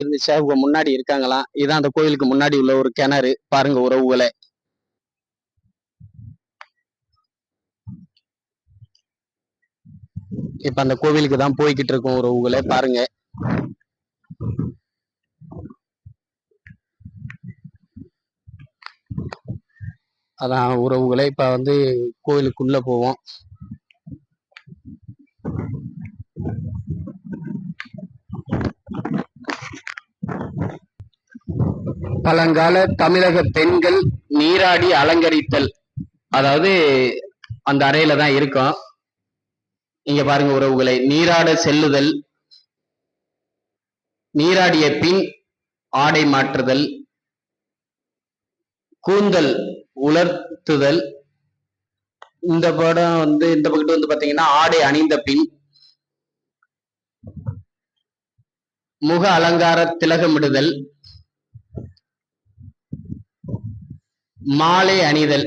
இருந்துச்சு அவங்க முன்னாடி இருக்காங்களாம் இதான் அந்த கோயிலுக்கு முன்னாடி உள்ள ஒரு கிணறு. பாருங்க உறவுகளை. இப்ப அந்த கோவிலுக்கு தான் போய்கிட்டு இருக்கோம் உறவுகளை. பாருங்க. அதான் உறவுகளை. இப்ப வந்து கோயிலுக்குள்ள போவோம். பழங்கால தமிழக பெண்கள் நீராடி அலங்கரித்தல். அதாவது அந்த அறையில தான் இருக்கும். இங்க பாருங்க உறவுகளை. நீராட செல்லுதல் நீராடிய பின் ஆடை மாற்றுதல் கூந்தல் உலர்த்துதல். இந்த படம் வந்து இந்த பக்கத்து வந்து பாத்தீங்கன்னா ஆடை அணிந்த பின் முக அலங்கார திலகமிடுதல். மாலை அணிதல்.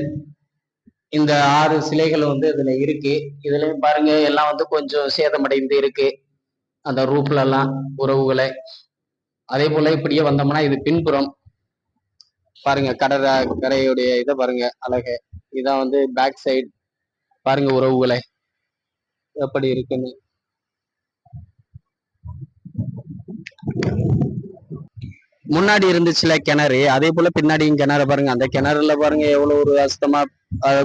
இந்த ஆறு சிலைகள் வந்து இதுல இருக்கு. இதுலயும் பாருங்க எல்லாம் வந்து கொஞ்சம் சேதமடைந்து இருக்கு. அந்த ரூப்ல எல்லாம் உறவுகளை. அதே போல இப்படியே வந்தோம்னா இது பின்புறம். பாருங்க கடற கரையுடைய இதை பாருங்க அழகு. இதான் வந்து பேக் சைடு பாருங்க உறவுகளை. எப்படி இருக்குன்னு. முன்னாடி இருந்துச்சுல கிணறு அதே போல பின்னாடியும் கிணறு பாருங்க. அந்த கிணறுல பாருங்க எவ்வளவு ஒரு அசுத்தமா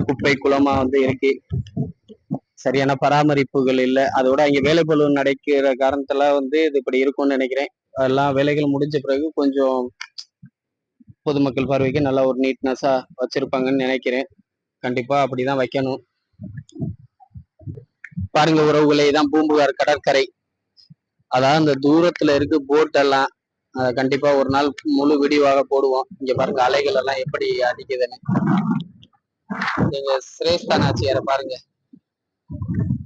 குப்பை குளமா வந்து இருக்கு. சரியான பராமரிப்புகள் இல்லை. அதோட அங்க வேலைப்பளு நடக்கிற காரணத்துல வந்து இது இப்படி இருக்கும்னு நினைக்கிறேன். எல்லாம் வேலைகள் முடிஞ்ச பிறகு கொஞ்சம் பொதுமக்கள் பார்வைக்கு நல்லா ஒரு நீட்னஸா வச்சிருப்பாங்கன்னு நினைக்கிறேன். கண்டிப்பா அப்படிதான் வைக்கணும். பாருங்க உறவுகளே தான் பூம்புகார் கடற்கரை. அதாவது அந்த தூரத்துல இருக்கு போட் எல்லாம் கண்டிப்பா ஒரு நாள் முழு விடிவாக போடுவோம். இங்க பாருங்க அலைகள் எல்லாம் எப்படி அடிக்குதுன்னு. எங்க சிரேஷ்தா பாருங்க.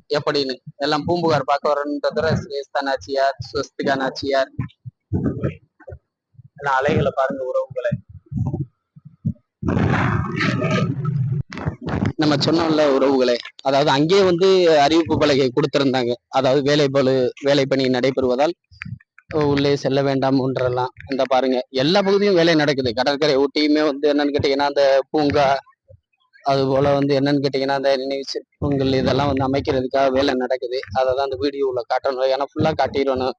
எப்படின்னு. எல்லாம் பூம்புகார் பார்க்க வரன்றதுல சிரேஷ்தா நாச்சியார் ஸ்வஸ்திகா நாச்சியார் எல்லாம் அலைகளை பாருங்க உறவுகளை. நம்ம சொன்னோம்ல உறவுகளே. அதாவது அங்கேயே வந்து அறிவிப்பு பலகை கொடுத்திருந்தாங்க. அதாவது வேலை பலு வேலை பணி நடைபெறுவதால் உள்ளே செல்ல வேண்டாம் ஒன்றெல்லாம் இந்த பாருங்க எல்லா பகுதியும் வேலை நடக்குது. கடற்கரை ஊட்டியுமே வந்து என்னன்னு கேட்டீங்கன்னா அந்த பூங்கா அது போல வந்து என்னன்னு கேட்டீங்கன்னா அந்த நினைவு சிற்பங்கள் இதெல்லாம் வந்து அமைக்கிறதுக்காக வேலை நடக்குது. அதை தான் அந்த உள்ள காட்டணும். ஏன்னா ஃபுல்லா காட்டிடணும்.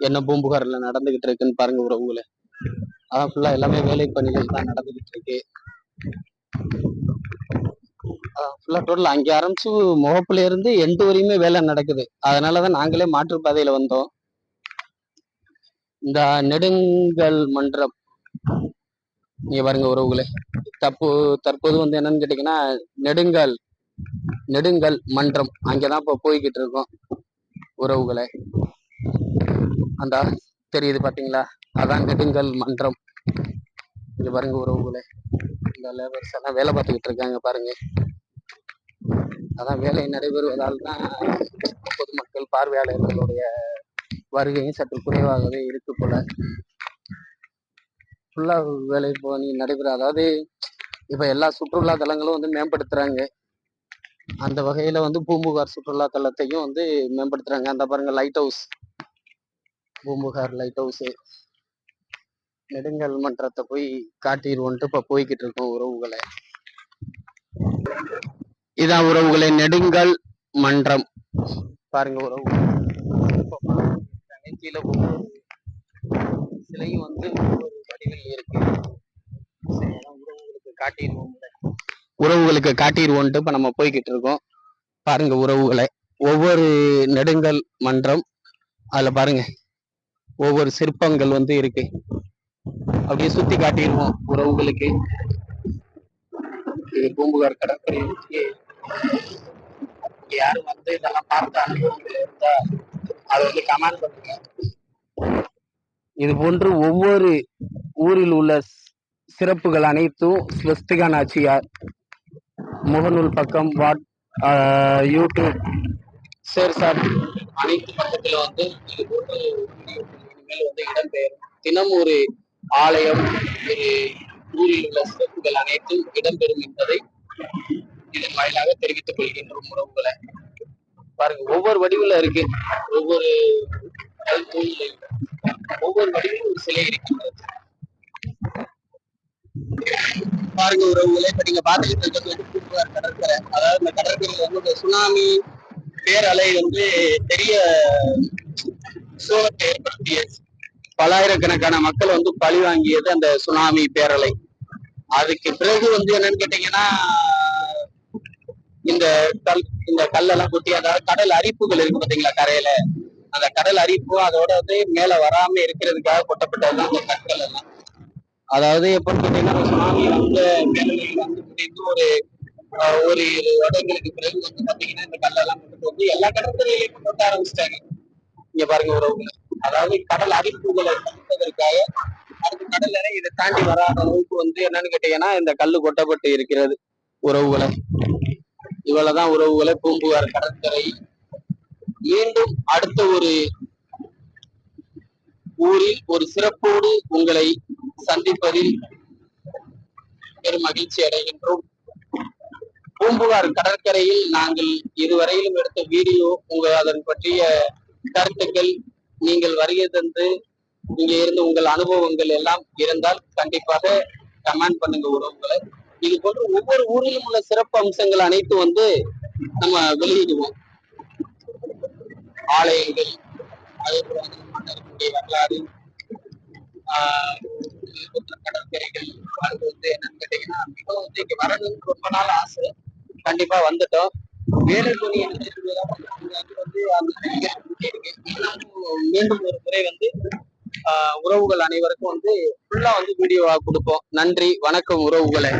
என்ன பூம்புகாரில் நடந்துகிட்டு இருக்குன்னு பாருங்க உறவுகளை. அதான் ஃபுல்லா எல்லாமே வேலை பணிகள் தான் நடந்துகிட்டு இருக்கு. ஃபுல்லா டோட்டல் அங்கே ஆரம்பிச்சு முகப்புல இருந்து எண்டு வரையுமே வேலை நடக்குது. அதனாலதான் நாங்களே மாற்றுப்பாதையில வந்தோம். இந்த நெடுங்கல் மன்றம். நீங்க பாருங்க உறவுகளே. தப்பு தற்போது வந்து என்னன்னு கேட்டீங்கன்னா நெடுங்கல் நெடுங்கல் மன்றம். அங்கதான் இப்ப போய்கிட்டு இருக்கோம் உறவுகளை. அந்த தெரியுது பாத்தீங்களா அதான் நெடுங்கல் மன்றம். இங்க பாருங்க உறவுகளை. இந்த லேபர்ஸ் எல்லாம் வேலை பார்த்துக்கிட்டு இருக்காங்க பாருங்க. அதான் வேலை நடைபெறுவதால் தான் பொதுமக்கள் பார்வையாளர்களுடைய வருகையும் சற்று குறைவாகவே இருக்கு போல ஃபுல்லா வேலை பணி நடைபெற அதாவது இப்ப எல்லா சுற்றுலா தலங்களும் வந்து மேம்படுத்துறாங்க. அந்த வகையில வந்து பூம்புகார் சுற்றுலா தலத்தையும் வந்து மேம்படுத்துறாங்க. அந்த பாருங்க light house Poompuhar light house Nedungal மன்றத்தை போய் காட்டிடுவோன்ட்டு இப்ப போய்கிட்டு இருக்கோம் உறவுகளை. இதான் உறவுகளை. நெடுங்கல் மன்றம். பாருங்க உறவு கீழே ஒவ்வொரு சிலையும் வந்து ஒவ்வொரு வடிவில் இருக்கு. சரி, உறவுகளுக்கு காட்டிடுவோம் உறவுகளுக்கு காட்டிடுவோன்ட்டு இப்ப நம்ம போய்கிட்டு இருக்கோம். பாருங்க உறவுகளை. ஒவ்வொரு நெடுங்கல் மன்றம் அதுல பாருங்க. ஒவ்வொரு சிற்பங்கள் வந்து இருக்கு. அப்படியே சுத்தி காட்டிடுவோம் உறவுகளுக்கு. இது பூம்புகார் கடற்கரை யாரும் வந்து இதெல்லாம் பார்த்த அனுபவங்கள் இருந்தா அதை வந்து கமெண்ட் பண்ணுங்க. இது போன்று ஒவ்வொரு ஊரில் உள்ள சிறப்புகள் அனைத்தும் ஸ்வஸ்திகா நாச்சியார் முகநூல் பக்கம் வாட் யூடியூப். சரி சார். அனைத்து பக்கத்துல வந்து இது போன்ற வந்து இடம்பெயரும். தினம் ஒரு ஆலயம் ஒரு ஊரில் உள்ள சிறப்புகள் அனைத்தும் இடம்பெறும் என்பதை இதன் வாயிலாக தெரிவித்துக் கொள்கின்றோம் உறவுகளை. பாருங்க ஒவ்வொரு வடிவுல இருக்கு. ஒவ்வொரு ஒவ்வொரு வடிவிலும் ஒரு சிலை இருக்கின்றது பாருங்க உறவுகளே இப்ப நீங்க பாத்துக்கிட்டு இருக்கிறது வந்து பூம்புகார் கடற்கரை. அதாவது இந்த கடற்கரையில வந்து இந்த சுனாமி பேரலை வந்து பெரிய சோகத்தை ஏற்படுத்தியது. பல்லாயிரக்கணக்கான மக்கள் வந்து பழி வாங்கியது அந்த சுனாமி பேரலை. அதுக்கு பிறகு வந்து என்னன்னு கேட்டீங்கன்னா இந்த கல் இந்த கல்லெல்லாம் கொட்டி அதாவது கடல் அரிப்புகள் இருக்கு பாத்தீங்களா கரையில? அந்த கடல் அரிப்பு அதோட வந்து மேல வராம இருக்கிறதுக்காக கொட்டப்பட்டதுதான் அந்த கற்கள் எல்லாம். அதாவது எப்படின்னு கேட்டீங்கன்னா சுனாமி வந்த வந்து முடிந்து ஒரு ஒரு வருடங்களுக்கு பிறகு வந்து பாத்தீங்கன்னா இந்த கல்லெல்லாம் கொண்டு வந்து எல்லா கடற்கரையிலையும் கொட்ட ஆரம்பிச்சிட்டாங்க. இங்க பாருங்க உறவுகளை அதாவது கடல் அரிப்புகளை தடுப்பதற்காக அடுத்த கடல் அறை இதை தாண்டி வராத அளவுக்கு வந்து என்னன்னு கேட்டீங்கன்னா இந்த கல்லு கொட்டப்பட்டு இருக்கிறது உறவுகளை. இவ்வளவுதான் உறவுகளை பூம்புகார் கடற்கரை மீண்டும் அடுத்த ஒரு ஊரில் ஒரு சிறப்போடு உங்களை சந்திப்பதில் பெரும் மகிழ்ச்சி அடைகின்றோம். பூம்புகார் கடற்கரையில் நாங்கள் இதுவரையிலும் எடுத்த வீடியோ உங்க அதன் பற்றிய கருத்துக்கள் நீங்கள் வருகை தந்து இங்க இருந்து உங்கள் அனுபவங்கள் எல்லாம் இருந்தால் கண்டிப்பாக கமெண்ட் பண்ணுங்க உறவுகளை இது போன்று ஒவ்வொரு ஊரிலும் உள்ள சிறப்பு அம்சங்கள் அனைத்தும் வந்து நம்ம வெளியிடுவோம். ஆலயங்கள் அதே போல மன்னர்களுடைய வரலாறு ஆஹ் கடற்கரைகள் அது வந்து என்னன்னு கேட்டீங்கன்னா மிகவும் வந்து இங்க வரணும்னு ரொம்ப நாள் ஆசை. கண்டிப்பா வந்துட்டோம். வேலுமணி எனக்கு வந்து மீண்டும் ஒரு முறை வந்து ஆஹ் உறவுகள் அனைவருக்கும் வந்து ஃபுல்லா வந்து வீடியோவா கொடுப்போம். நன்றி வணக்கம் உறவுகளை.